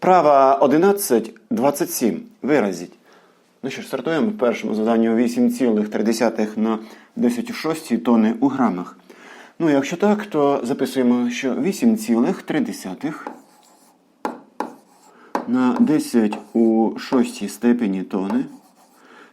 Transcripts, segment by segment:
Вправа 11.27. Виразіть. Ну що ж, стартуємо в першому завданні 8,3 на 10,6 тонни у грамах. Ну, якщо так, то записуємо, що 8,3 на 10 у 6 степені тони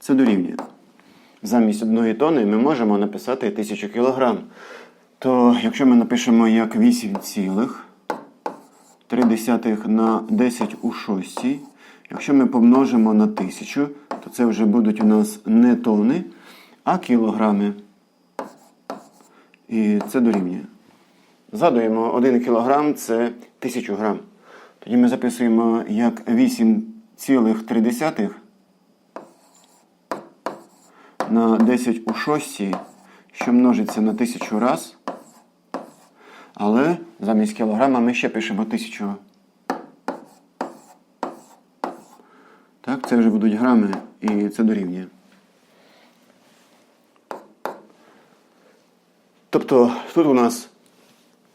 це дорівнює. Замість одної тони ми можемо написати 1000 кг. То якщо ми напишемо як 8,3 на 10 у 6, якщо ми помножимо на 1000, то це вже будуть у нас не тони, а кілограми. І це дорівнює. Згадуємо, 1 кг це 1000 грам. Тоді ми записуємо як 8,3 на 10 у 6, що множиться на 1000 раз. Але замість кілограма ми ще пишемо 1000. Так, це вже будуть грами і це дорівнює. Тобто тут у нас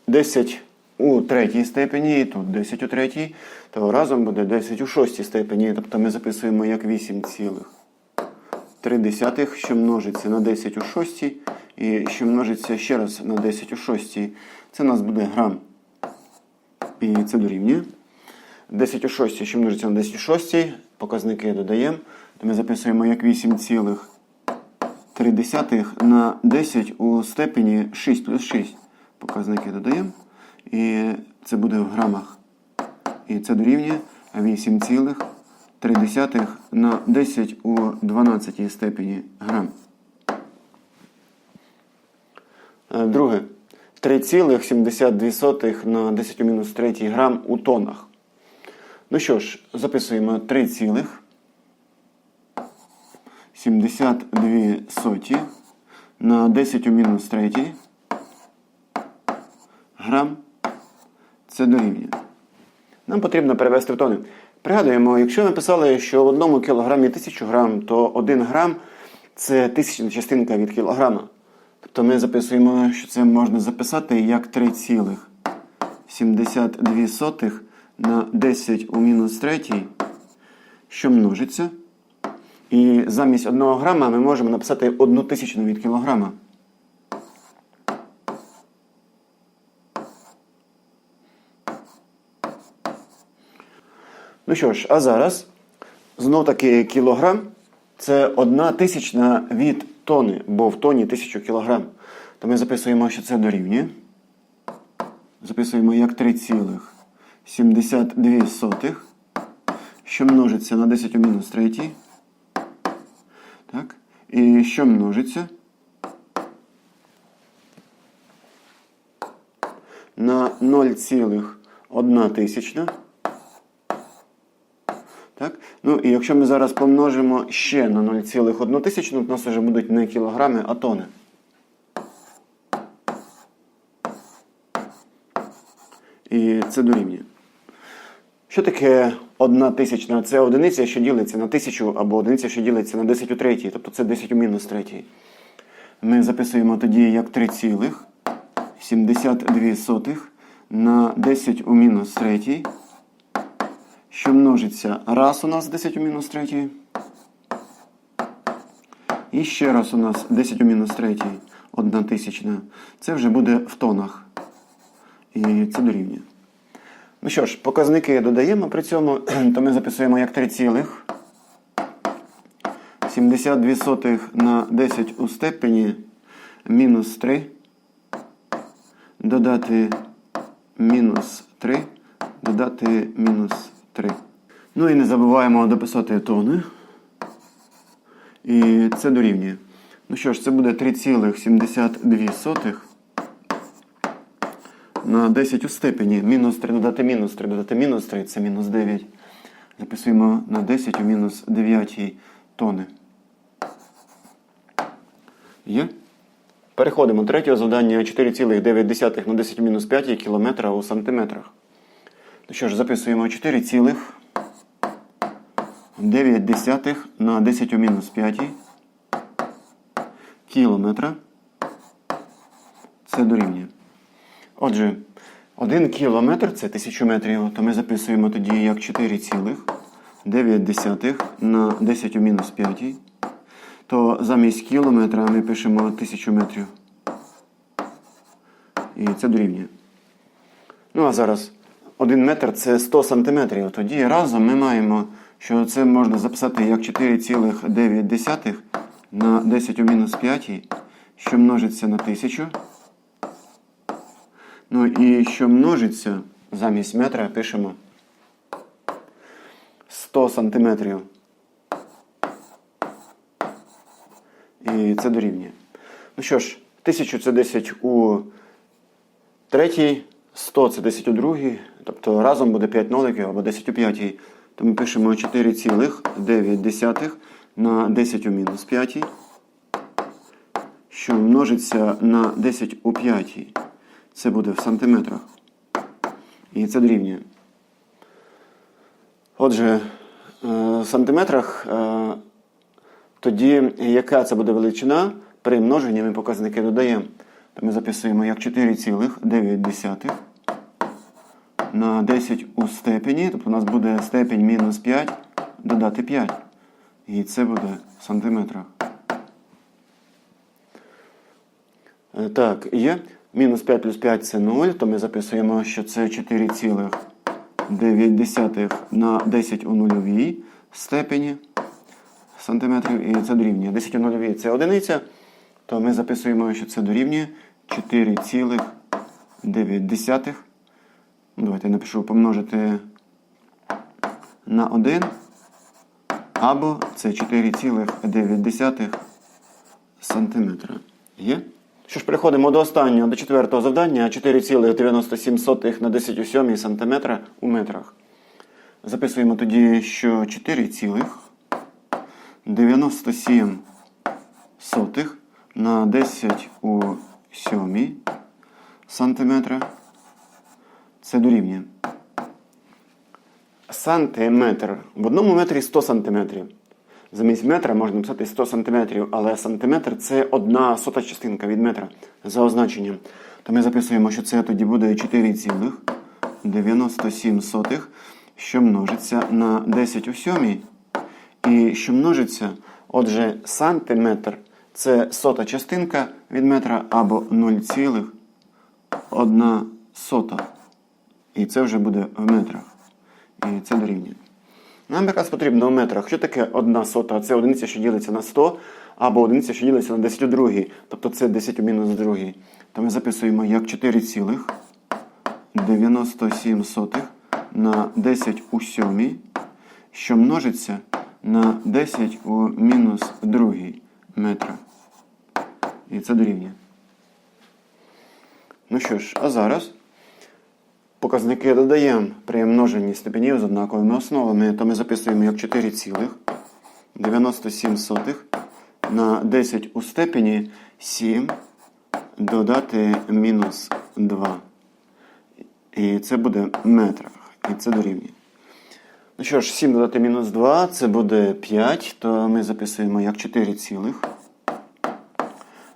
10 у третій степені, і тут 10 у третій, то разом буде 10 у шостій степені. Тобто ми записуємо як 8,3, що множиться на 10 у шостій, і що множиться ще раз на 10 у шостій. Це у нас буде грам. І це дорівнює. 10 у 6, що множиться на 10 у 6, показники додаємо, то ми записуємо як 8,3 на 10 у степені 6 плюс 6. Показники додаємо. І це буде в грамах. І це дорівнює 8,3 на 10 у 12 степені грам. Е, Друге. 3,72 на 10 мінус 3 грам у тонах. Ну що ж, записуємо 3,72 на 10 у мінус 3 грам. Це дорівнює. Нам потрібно перевести в тони. Пригадуємо, якщо ми писали, що в одному кілограмі 1000 грам, то 1 грам це тисячна частинка від кілограма. Тобто ми записуємо, що це можна записати як 3,72 на 10 у мінус 3, що множиться. І замість 1 грама ми можемо написати 1 тисячну від кілограма. Ну що ж, а зараз знов таки кілограм це одна тисячна від тони, бо в тоні 1000 кілограм. То ми записуємо, що це дорівнює. Записуємо як 3,72, що множиться на 10 у мінус 3. Так. І що множиться на 0,1 тисячна. Так? Ну і якщо ми зараз помножимо ще на 0,1 тисячну, то у нас вже будуть не кілограми, а тони. І це дорівнює. Що таке одна тисячна? Це одиниця, що ділиться на тисячу, або одиниця, що ділиться на 10 у третій, тобто це 10 у мінус третій. Ми записуємо тоді як 3,72 на 10 у мінус третій що множиться раз у нас 10 у мінус 3. І ще раз у нас 10 у мінус 3, одна тисячна. Це вже буде в тонах. І це дорівнює. Ну що ж, показники додаємо при цьому, то ми записуємо як 3,72 на 10 у степені мінус 3. Додати мінус 3, додати мінус 3. Ну і не забуваємо дописати тони. І це дорівнює. Ну що ж, це буде 3,72 на 10 у степені. Мінус 3 додати мінус 3 додати мінус 3 це мінус 9. Записуємо на 10 у мінус 9 тони. Є? Переходимо третього завдання 4,9 на 10 мінус 5 кілометра у сантиметрах. Ну що ж, записуємо 4,9 на 10 у мінус 5 кілометра. Це дорівнює. Отже, 1 кілометр це 1000 метрів, то ми записуємо тоді як 4,9 на 10 у мінус 5. То замість кілометра ми пишемо 1000 метрів. І це дорівнює. Ну а зараз 1 метр це 100 сантиметрів. Тоді разом ми маємо, що це можна записати як 4,9 на 10 у мінус 5, що множиться на 1000. Ну і що множиться замість метра пишемо 100 сантиметрів. І це дорівнює. Ну що ж, 1000 це 10 у третій, 100 це 10 у другій, тобто разом буде 5 ноликів або 10 у п'ятій. То ми пишемо 4,9 на 10 у мінус 5, що множиться на 10 у п'ятій. Це буде в сантиметрах. І це дорівнює. Отже, е, в сантиметрах е, тоді яка це буде величина при множенні ми показники додаємо. То ми записуємо як 4,9 на 10 у степені, тобто у нас буде степень мінус 5 додати 5. І це буде в сантиметрах. Е, Так, є. Мінус 5 плюс 5 це 0, то ми записуємо, що це 4,9 на 10 у нульовій степені сантиметрів, і це дорівнює. 10 у нульовій це одиниця, то ми записуємо, що це дорівнює 4,9. Ну, Давайте я напишу помножити на 1. Або це 4,9 сантиметра. Є? Що ж, переходимо до останнього, до четвертого завдання 4,97 на 10 у 7 сантиметра у метрах. Записуємо тоді, що 4,97 на 10 у 7 сантиметра. Це дорівнює. Сантиметр. В одному метрі 100 сантиметрів. Замість метра можна написати 100 сантиметрів, але сантиметр це одна сота частинка від метра за означенням. То ми записуємо, що це тоді буде 4,97, що множиться на 10 у 7. І що множиться, отже, сантиметр це сота частинка від метра або 0,1 сота. І це вже буде в метрах. І це дорівнює. Нам якраз потрібно в метрах. Що таке одна сота? Це одиниця, що ділиться на 100, або одиниця, що ділиться на 10 у другій. Тобто це 10 у мінус другій. То ми записуємо як 4,97 на 10 у 7, що множиться на 10 у мінус другій метра. І це дорівнює. Ну що ж, а зараз показники додаємо при множенні степенів з однаковими основами, то ми записуємо як 4,97 на 10 у степені 7 додати мінус 2. І це буде в метрах. І це дорівнює. Ну що ж, 7 додати мінус 2, це буде 5, то ми записуємо як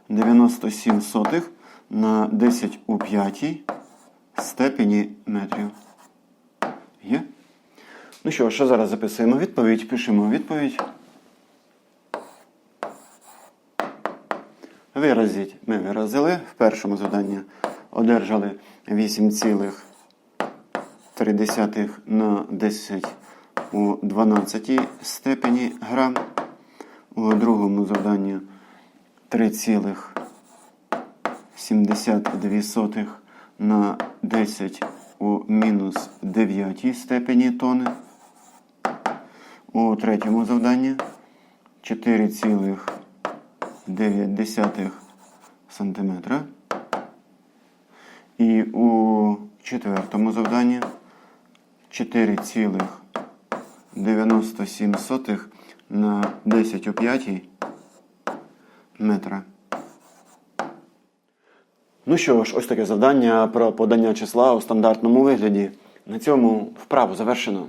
4,97 на 10 у 5 степені метрів. Є? Ну що, що зараз записуємо відповідь? Пишемо відповідь. Виразіть. Ми виразили. В першому завданні одержали 8,3 на 10 у 12 степені грам. У другому завданні 3,72 на 10 у мінус 9 степені тони. У третьому завданні 4,9 сантиметра. І у четвертому завданні 4,97 на 10 у 5 метра. Ну що ж, ось таке завдання про подання числа у стандартному вигляді. На цьому вправу завершено.